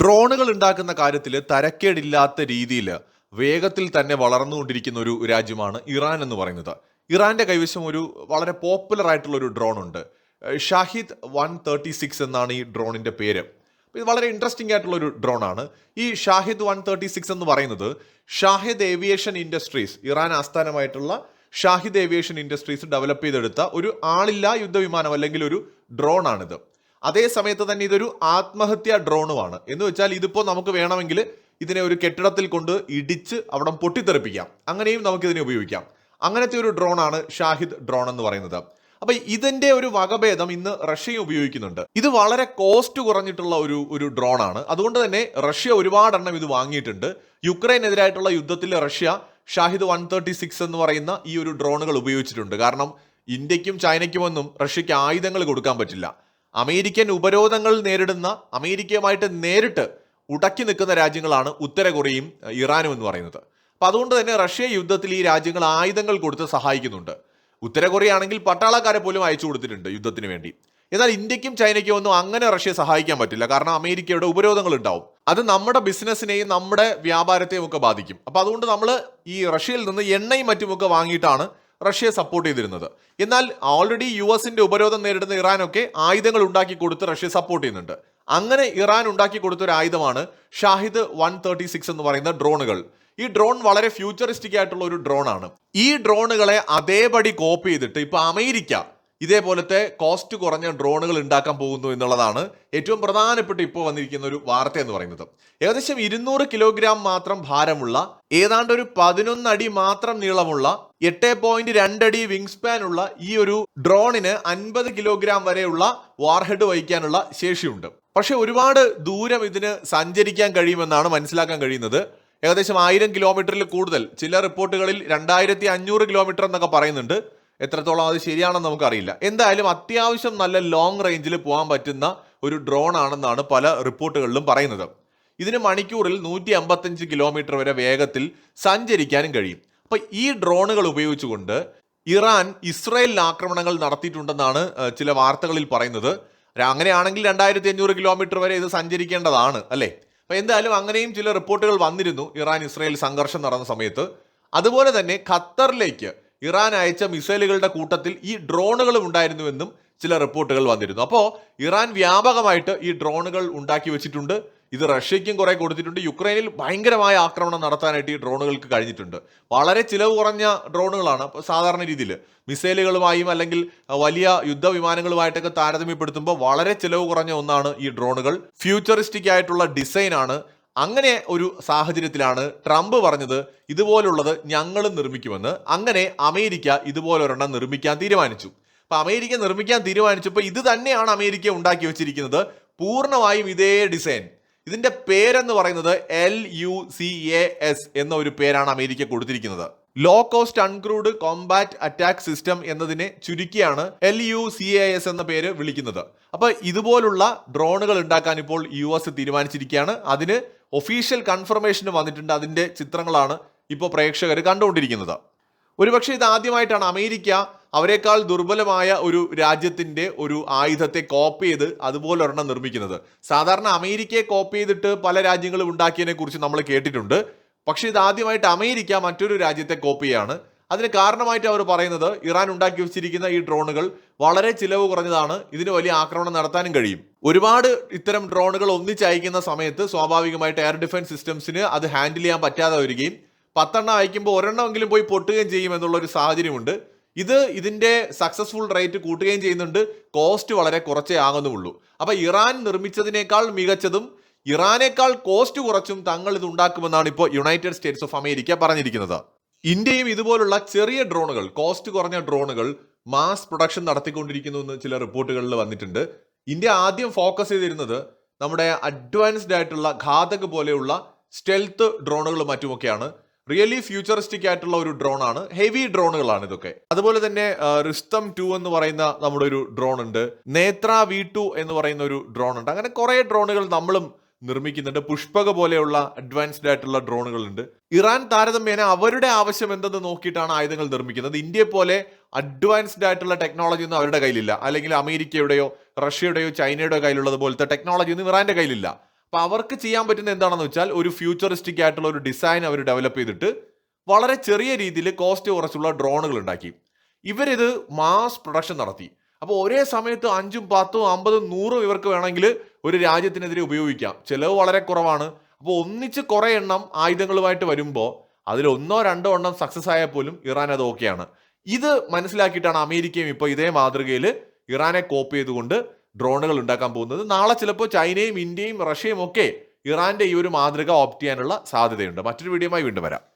ഡ്രോണുകൾ ഉണ്ടാക്കുന്ന കാര്യത്തിൽ തരക്കേടില്ലാത്ത രീതിയിൽ വേഗത്തിൽ തന്നെ വളർന്നുകൊണ്ടിരിക്കുന്ന ഒരു രാജ്യമാണ് ഇറാൻ എന്ന് പറയുന്നത്. ഇറാന്റെ കൈവശം ഒരു വളരെ പോപ്പുലർ ആയിട്ടുള്ള ഒരു ഡ്രോൺ ഉണ്ട്. ഷാഹിദ് വൺ തേർട്ടി സിക്സ് എന്നാണ് ഈ ഡ്രോണിന്റെ പേര്. ഇത് വളരെ ഇൻട്രസ്റ്റിംഗ് ആയിട്ടുള്ള ഒരു ഡ്രോൺ ആണ്. ഈ ഷാഹിദ് വൺ തേർട്ടി സിക്സ് എന്ന് പറയുന്നത് ഷാഹിദ് ഏവിയേഷൻ ഇൻഡസ്ട്രീസ് ഇറാൻ ആസ്ഥാനമായിട്ടുള്ള ഷാഹിദ് ഏവിയേഷൻ ഇൻഡസ്ട്രീസ് ഡെവലപ്പ് ചെയ്തെടുത്ത ഒരു ആളില്ലാ യുദ്ധവിമാനം അല്ലെങ്കിൽ ഒരു ഡ്രോൺ ആണിത്. അതേ സമയത്ത് തന്നെ ഇതൊരു ആത്മഹത്യാ ഡ്രോണുമാണ്. എന്ന് വെച്ചാൽ ഇതിപ്പോൾ നമുക്ക് വേണമെങ്കിൽ ഇതിനെ ഒരു കെട്ടിടത്തിൽ കൊണ്ട് ഇടിച്ച് അവിടെ പൊട്ടിത്തെറിപ്പിക്കാം. അങ്ങനെയും നമുക്ക് ഇതിനെ ഉപയോഗിക്കാം. അങ്ങനത്തെ ഒരു ഡ്രോണാണ് ഷാഹിദ് ഡ്രോൺ എന്ന് പറയുന്നത്. അപ്പൊ ഇതിന്റെ ഒരു വകഭേദം ഇന്ന് റഷ്യ ഉപയോഗിക്കുന്നുണ്ട്. ഇത് വളരെ കോസ്റ്റ് കുറഞ്ഞിട്ടുള്ള ഒരു ഒരു ഡ്രോണാണ്. അതുകൊണ്ട് തന്നെ റഷ്യ ഒരുപാടെണ്ണം ഇത് വാങ്ങിയിട്ടുണ്ട്. യുക്രൈനെതിരായിട്ടുള്ള യുദ്ധത്തിൽ Russia Shahed one thirty six എന്ന് പറയുന്ന ഈ ഒരു ഡ്രോണുകൾ ഉപയോഗിച്ചിട്ടുണ്ട്. കാരണം ഇന്ത്യക്കും ചൈനയ്ക്കുമൊന്നും റഷ്യക്ക് ആയുധങ്ങൾ കൊടുക്കാൻ പറ്റില്ല. അമേരിക്കൻ ഉപരോധങ്ങൾ നേരിടുന്ന അമേരിക്കയുമായിട്ട് നേരിട്ട് ഉടക്കി നിൽക്കുന്ന രാജ്യങ്ങളാണ് ഉത്തര കൊറിയയും ഇറാനും എന്ന് പറയുന്നത്. അപ്പോൾ അതുകൊണ്ട് തന്നെ റഷ്യ യുദ്ധത്തിൽ ഈ രാജ്യങ്ങൾ ആയുധങ്ങൾ കൊടുത്ത് സഹായിക്കുന്നുണ്ട്. ഉത്തര കൊറിയ ആണെങ്കിൽ പട്ടാളക്കാരെ പോലും അയച്ചു കൊടുത്തിട്ടുണ്ട് യുദ്ധത്തിന് വേണ്ടി. എന്നാൽ ഇന്ത്യക്കും ചൈനയ്ക്കും ഒന്നും അങ്ങനെ റഷ്യ സഹായിക്കാൻ പറ്റില്ല. കാരണം അമേരിക്കയുടെ ഉപരോധങ്ങൾ ഉണ്ടാവും. അത് നമ്മുടെ ബിസിനസ്സിനെയും നമ്മുടെ വ്യാപാരത്തെയും ഒക്കെ ബാധിക്കും. അപ്പോൾ അതുകൊണ്ട് നമ്മൾ ഈ റഷ്യയിൽ നിന്ന് എണ്ണയും മറ്റുമൊക്കെ വാങ്ങിയിട്ടാണ് റഷ്യയെ സപ്പോർട്ട് ചെയ്തിരുന്നത്. എന്നാൽ ഓൾറെഡി യു എസിന്റെ ഉപരോധം നേരിടുന്ന ഇറാനൊക്കെ ആയുധങ്ങൾ ഉണ്ടാക്കി കൊടുത്ത് റഷ്യ സപ്പോർട്ട് ചെയ്യുന്നുണ്ട്. അങ്ങനെ ഇറാൻ ഉണ്ടാക്കി കൊടുത്ത ഒരു ആയുധമാണ് ഷാഹിദ് വൺ തേർട്ടി സിക്സ് എന്ന് പറയുന്ന ഡ്രോണുകൾ. ഈ ഡ്രോൺ വളരെ ഫ്യൂച്ചറിസ്റ്റിക് ആയിട്ടുള്ള ഒരു ഡ്രോൺ ആണ് ഈ ഡ്രോണുകളെ അതേപടി കോപ്പി ചെയ്തിട്ട് ഇപ്പൊ അമേരിക്ക ഇതേപോലത്തെ കോസ്റ്റ് കുറഞ്ഞ ഡ്രോണുകൾ ഉണ്ടാക്കാൻ പോകുന്നു എന്നുള്ളതാണ് ഏറ്റവും പ്രധാനപ്പെട്ട ഇപ്പോൾ വന്നിരിക്കുന്ന ഒരു വാർത്ത എന്ന് പറയുന്നത്. ഏകദേശം ഇരുന്നൂറ് കിലോഗ്രാം മാത്രം ഭാരമുള്ള ഏതാണ്ട് ഒരു പതിനൊന്ന് അടി മാത്രം നീളമുള്ള എട്ട് പോയിന്റ് രണ്ടടി വിങ് ഉള്ള ഈ ഒരു ഡ്രോണിന് അൻപത് കിലോഗ്രാം വരെയുള്ള വാർഹെഡ് വഹിക്കാനുള്ള ശേഷിയുണ്ട്. പക്ഷെ ഒരുപാട് ദൂരം ഇതിന് സഞ്ചരിക്കാൻ കഴിയുമെന്നാണ് മനസ്സിലാക്കാൻ കഴിയുന്നത്. ഏകദേശം ആയിരം കിലോമീറ്ററിൽ കൂടുതൽ. ചില റിപ്പോർട്ടുകളിൽ രണ്ടായിരത്തി അഞ്ഞൂറ് കിലോമീറ്റർ എന്നൊക്കെ പറയുന്നുണ്ട്. എത്രത്തോളം അത് ശരിയാണെന്ന് നമുക്കറിയില്ല. എന്തായാലും അത്യാവശ്യം നല്ല ലോങ് റേഞ്ചിൽ പോകാൻ പറ്റുന്ന ഒരു ഡ്രോൺ ആണെന്നാണ് പല റിപ്പോർട്ടുകളിലും പറയുന്നത്. ഇതിന് മണിക്കൂറിൽ നൂറ്റി അമ്പത്തഞ്ച് കിലോമീറ്റർ വരെ വേഗത്തിൽ സഞ്ചരിക്കാനും കഴിയും. അപ്പൊ ഈ ഡ്രോണുകൾ ഉപയോഗിച്ചുകൊണ്ട് ഇറാൻ ഇസ്രായേലിൽ ആക്രമണങ്ങൾ നടത്തിയിട്ടുണ്ടെന്നാണ് ചില വാർത്തകളിൽ പറയുന്നത്. അങ്ങനെയാണെങ്കിൽ രണ്ടായിരത്തി അഞ്ഞൂറ് കിലോമീറ്റർ വരെ ഇത് സഞ്ചരിക്കേണ്ടതാണ് അല്ലേ? അപ്പൊ എന്തായാലും അങ്ങനെയും ചില റിപ്പോർട്ടുകൾ വന്നിരുന്നു ഇറാൻ ഇസ്രായേൽ സംഘർഷം നടന്ന സമയത്ത്. അതുപോലെ തന്നെ ഖത്തറിലേക്ക് ഇറാൻ അയച്ച മിസൈലുകളുടെ കൂട്ടത്തിൽ ഈ ഡ്രോണുകളും ഉണ്ടായിരുന്നുവെന്നും ചില റിപ്പോർട്ടുകൾ വന്നിരുന്നു. അപ്പോൾ ഇറാൻ വ്യാപകമായിട്ട് ഈ ഡ്രോണുകൾ ഉണ്ടാക്കി വെച്ചിട്ടുണ്ട്. ഇത് റഷ്യയ്ക്കും കുറെ കൊടുത്തിട്ടുണ്ട്. യുക്രൈനിൽ ഭയങ്കരമായ ആക്രമണം നടത്താനായിട്ട് ഈ ഡ്രോണുകൾക്ക് കഴിഞ്ഞിട്ടുണ്ട്. വളരെ ചിലവ് കുറഞ്ഞ ഡ്രോണുകളാണ് അപ്പോൾ സാധാരണ രീതിയിൽ. മിസൈലുകളുമായും അല്ലെങ്കിൽ വലിയ യുദ്ധവിമാനങ്ങളുമായിട്ടൊക്കെ താരതമ്യപ്പെടുത്തുമ്പോൾ വളരെ ചിലവ് കുറഞ്ഞ ഒന്നാണ് ഈ ഡ്രോണുകൾ. ഫ്യൂച്ചറിസ്റ്റിക് ആയിട്ടുള്ള ഡിസൈനാണ്. അങ്ങനെ ഒരു സാഹചര്യത്തിലാണ് ട്രംപ് പറഞ്ഞത് ഇതുപോലുള്ളത് ഞങ്ങൾ നിർമ്മിക്കുമെന്ന്. അങ്ങനെ അമേരിക്ക ഇതുപോലൊരെണ്ണം നിർമ്മിക്കാൻ തീരുമാനിച്ചു. അപ്പൊ അമേരിക്ക നിർമ്മിക്കാൻ തീരുമാനിച്ചപ്പോൾ ഇത് തന്നെയാണ് അമേരിക്ക ഉണ്ടാക്കി വെച്ചിരിക്കുന്നത്. പൂർണമായും ഇതേ ഡിസൈൻ. ഇതിന്റെ പേരെന്ന് പറയുന്നത് L U C A S എന്ന ഒരു പേരാണ് അമേരിക്ക കൊടുത്തിരിക്കുന്നത്. Low cost uncrewed combat attack system എന്നതിനെ ചുരുക്കിയാണ് L U C A S എന്ന പേര് വിളിക്കുന്നത്. അപ്പൊ ഇതുപോലുള്ള ഡ്രോണുകൾ ഉണ്ടാക്കാൻ ഇപ്പോൾ യു എസ് തീരുമാനിച്ചിരിക്കുകയാണ്. അതിന് ഒഫീഷ്യൽ കൺഫർമേഷൻ വന്നിട്ടുണ്ട്. അതിന്റെ ചിത്രങ്ങളാണ് ഇപ്പോൾ പ്രേക്ഷകർ കണ്ടുകൊണ്ടിരിക്കുന്നത്. ഒരുപക്ഷെ ഇത് ആദ്യമായിട്ടാണ് അമേരിക്ക അവരെക്കാൾ ദുർബലമായ ഒരു രാജ്യത്തിന്റെ ഒരു ആയുധത്തെ കോപ്പി ചെയ്ത് അതുപോലെ ഒരെണ്ണം നിർമ്മിക്കുന്നത്. സാധാരണ അമേരിക്കയെ കോപ്പി ചെയ്തിട്ട് പല രാജ്യങ്ങളും ഉണ്ടാക്കിയതിനെ കുറിച്ച് നമ്മൾ കേട്ടിട്ടുണ്ട്. പക്ഷേ ഇതാദ്യമായിട്ട് അമേരിക്ക മറ്റൊരു രാജ്യത്തെ കോപ്പിയാണ് അതിന് കാരണമായിട്ട് അവർ പറയുന്നത് ഇറാൻ ഉണ്ടാക്കി വെച്ചിരിക്കുന്ന ഈ ഡ്രോണുകൾ വളരെ ചിലവ് കുറഞ്ഞതാണ്. ഇതിന് വലിയ ആക്രമണം നടത്താനും കഴിയും. ഒരുപാട് ഇത്തരം ഡ്രോണുകൾ ഒന്നിച്ചയക്കുന്ന സമയത്ത് സ്വാഭാവികമായിട്ട് എയർ ഡിഫൻസ് സിസ്റ്റംസിന് അത് ഹാൻഡിൽ ചെയ്യാൻ പറ്റാതെ വരികയും പത്തെണ്ണം അയക്കുമ്പോൾ ഒരെണ്ണമെങ്കിലും പോയി പൊട്ടുകയും ചെയ്യും എന്നുള്ള ഒരു സാഹചര്യമുണ്ട്. ഇത് ഇതിന്റെ സക്സസ്ഫുൾ റേറ്റ് കൂട്ടുകയും ചെയ്യുന്നുണ്ട്. കോസ്റ്റ് വളരെ കുറച്ചേ ആകുന്നുള്ളൂ. അപ്പോൾ ഇറാൻ നിർമ്മിച്ചതിനേക്കാൾ മികച്ചതും ഇറാനേക്കാൾ കോസ്റ്റ് കുറച്ചും തങ്ങൾ ഇത് ഉണ്ടാക്കുമെന്നാണ് ഇപ്പോൾ യുണൈറ്റഡ് സ്റ്റേറ്റ്സ് ഓഫ് അമേരിക്ക പറഞ്ഞിരിക്കുന്നത്. ഇന്ത്യയും ഇതുപോലുള്ള ചെറിയ ഡ്രോണുകൾ കോസ്റ്റ് കുറഞ്ഞ ഡ്രോണുകൾ മാസ് പ്രൊഡക്ഷൻ നടത്തിക്കൊണ്ടിരിക്കുന്നു എന്ന് ചില റിപ്പോർട്ടുകളിൽ വന്നിട്ടുണ്ട്. ഇന്ത്യ ആദ്യം ഫോക്കസ് ചെയ്തിരുന്നത് നമ്മുടെ അഡ്വാൻസ്ഡ് ആയിട്ടുള്ള ഘാതക് പോലെയുള്ള സ്റ്റെൽത്ത് ഡ്രോണുകളും മറ്റുമൊക്കെയാണ്. റിയലി ഫ്യൂച്ചറിസ്റ്റിക് ആയിട്ടുള്ള ഒരു ഡ്രോൺ ആണ് ഹെവി ഡ്രോണുകളാണ് ഇതൊക്കെ. അതുപോലെ തന്നെ റിസ്തം ടു എന്ന് പറയുന്ന നമ്മുടെ ഒരു ഡ്രോൺ ഉണ്ട് നേത്ര വി ടു എന്ന് പറയുന്ന ഒരു ഡ്രോൺ ഉണ്ട് അങ്ങനെ കുറെ ഡ്രോണുകൾ നമ്മളും നിർമ്മിക്കുന്നുണ്ട്. പുഷ്പക പോലെയുള്ള അഡ്വാൻസ്ഡ് ആയിട്ടുള്ള ഡ്രോണുകളുണ്ട്. ഇറാൻ താരതമ്യേന അവരുടെ ആവശ്യം എന്തെന്ന് നോക്കിയിട്ടാണ് ആയുധങ്ങൾ നിർമ്മിക്കുന്നത്. ഇന്ത്യയെ പോലെ അഡ്വാൻസ്ഡ് ആയിട്ടുള്ള ടെക്നോളജി ഒന്നും അവരുടെ കയ്യിലില്ല. അല്ലെങ്കിൽ അമേരിക്കയുടെയോ റഷ്യയുടെയോ ചൈനയുടെയോ കയ്യിലുള്ളത് പോലത്തെ ടെക്നോളജി ഒന്നും ഇറാന്റെ കയ്യിലില്ല. അപ്പൊ അവർക്ക് ചെയ്യാൻ പറ്റുന്ന എന്താണെന്ന് വെച്ചാൽ ഒരു ഫ്യൂച്ചറിസ്റ്റിക് ആയിട്ടുള്ള ഒരു ഡിസൈൻ അവർ ഡെവലപ്പ് ചെയ്തിട്ട് വളരെ ചെറിയ രീതിയിൽ കോസ്റ്റ് കുറച്ചുള്ള ഡ്രോണുകൾ ഉണ്ടാക്കി. ഇവരിത് മാസ് പ്രൊഡക്ഷൻ നടത്തി. അപ്പോൾ ഒരേ സമയത്ത് അഞ്ചും പത്തും അമ്പതും നൂറും ഇവർക്ക് വേണമെങ്കിൽ ഒരു രാജ്യത്തിനെതിരെ ഉപയോഗിക്കാം. ചിലവ് വളരെ കുറവാണ്. അപ്പോൾ ഒന്നിച്ച് കുറേ എണ്ണം ആയുധങ്ങളുമായിട്ട് വരുമ്പോൾ അതിൽ ഒന്നോ രണ്ടോ എണ്ണം സക്സസ് ആയാൽ പോലും ഇറാൻ അത് ഓക്കെയാണ് ഇത് മനസ്സിലാക്കിയിട്ടാണ് അമേരിക്കയും ഇപ്പോൾ ഇതേ മാതൃകയിൽ ഇറാനെ കോപ്പ് ചെയ്തുകൊണ്ട് ഡ്രോണുകൾ ഉണ്ടാക്കാൻ പോകുന്നത്. നാളെ ചിലപ്പോൾ ചൈനയും ഇന്ത്യയും റഷ്യയും ഒക്കെ ഇറാന്റെ ഈ ഒരു മാതൃക ഓപ്റ്റ് ചെയ്യാനുള്ള സാധ്യതയുണ്ട്. മറ്റൊരു വീഡിയോയുമായി വീണ്ടും വരാം.